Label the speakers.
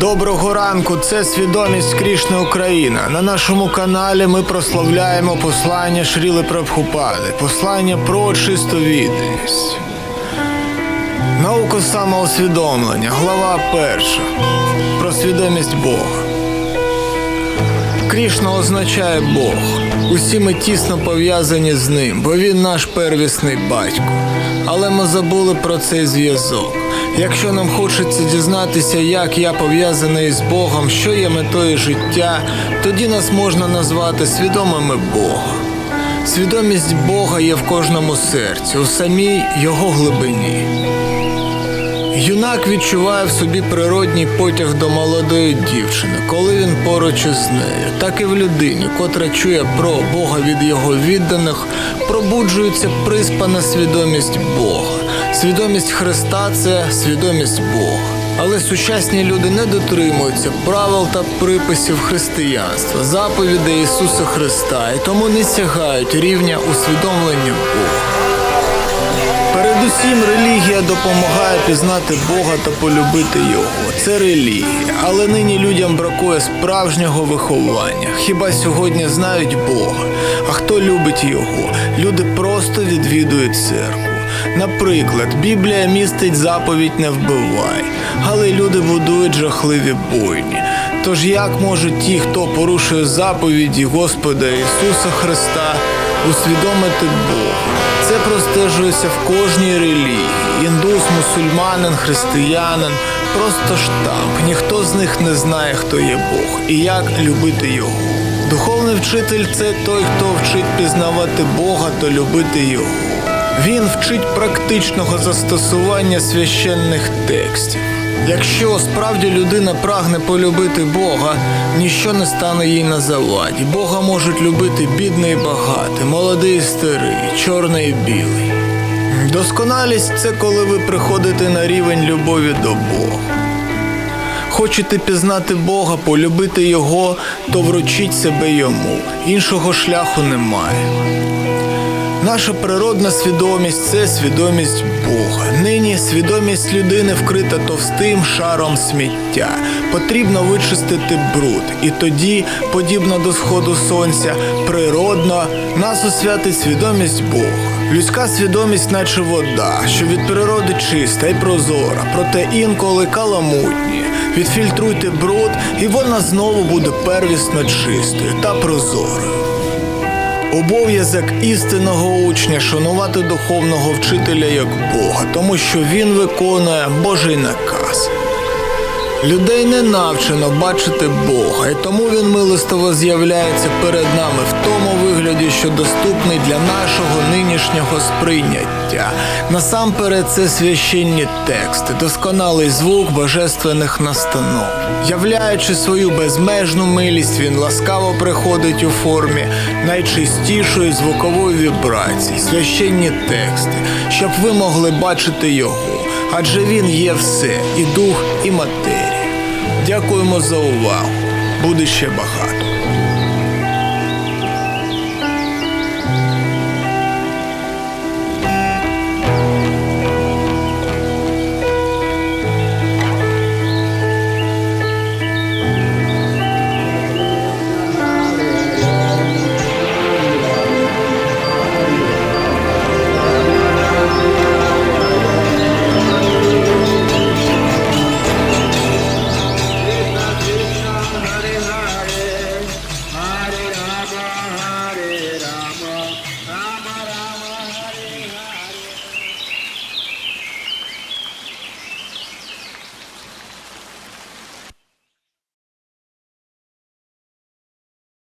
Speaker 1: Доброго ранку, це свідомість Крішна Україна. На нашому каналі ми прославляємо послання Шріли Прабхупади, послання про чисту відданість. Наука самоусвідомлення, глава перша. Про свідомість Бога. Крішна означає Бог. Усі ми тісно пов'язані з ним, бо він наш первісний батько. Але ми забули про цей зв'язок. Якщо нам хочеться дізнатися, як я пов'язаний з Богом, що є метою життя, тоді нас можна назвати свідомими Бога. Свідомість Бога є в кожному серці, у самій його глибині. Юнак відчуває в собі природній потяг до молодої дівчини, коли він поруч із нею, так і в людині, котра чує про Бога від його відданих, пробуджується приспана свідомість Бога. Свідомість Христа це свідомість Бога. Але сучасні люди не дотримуються правил та приписів християнства, заповідей Ісуса Христа і тому не сягають рівня усвідомлення Бога. Передусім, релігія допомагає пізнати Бога та полюбити його. Це релігія, але нині людям бракує справжнього виховання. Хіба сьогодні знають Бога? А хто любить його? Люди просто відвідують церкву. Наприклад, Біблія містить заповідь не вбивай, але люди будують жахливі бойні. Тож як можуть ті, хто порушує заповіді Господа Ісуса Христа, усвідомити Бога? Це простежується в кожній релігії. Індус, мусульманин, християнин, просто штамп. Ніхто з них не знає, хто є Бог і як любити його. Духовний вчитель це той, хто вчить пізнавати Бога та любити його. Він вчить практичного застосування священних текстів. Якщо справді людина прагне полюбити Бога, ніщо не стане їй на заваді. Бога можуть любити бідний і багатий, молодий і старий, чорний і білий. Досконалість це коли ви приходите на рівень любові до Бога. Хочете пізнати Бога, полюбити Його, то вручіть себе йому. Іншого шляху немає. Наша природна свідомість це свідомість Бога. Нині свідомість людини вкрита товстим шаром сміття. Потрібно вичистити бруд, і тоді, подібно до сходу сонця, природно нас освятить свідомість Бога. Людська свідомість, наче вода, що від природи чиста і прозора, проте інколи каламутні. Відфільтруйте бруд, і вона знову буде первісно чистою та прозорою. Обов'язок істинного учня шанувати духовного вчителя як Бога, тому що він виконує Божий наказ. Людей не навчено бачити Бога, і тому він милостиво з'являється перед нами в тому вигляді, що доступний для нашого нинішнього сприйняття. Насамперед, це священні тексти, досконалий звук божественних настанов. Являючи свою безмежну милість, він ласкаво приходить у формі найчистішої звукової вібрації, священні тексти, щоб ви могли бачити його, адже він є все, і дух, і матерія. Дякуємо за увагу. Буде ще багато.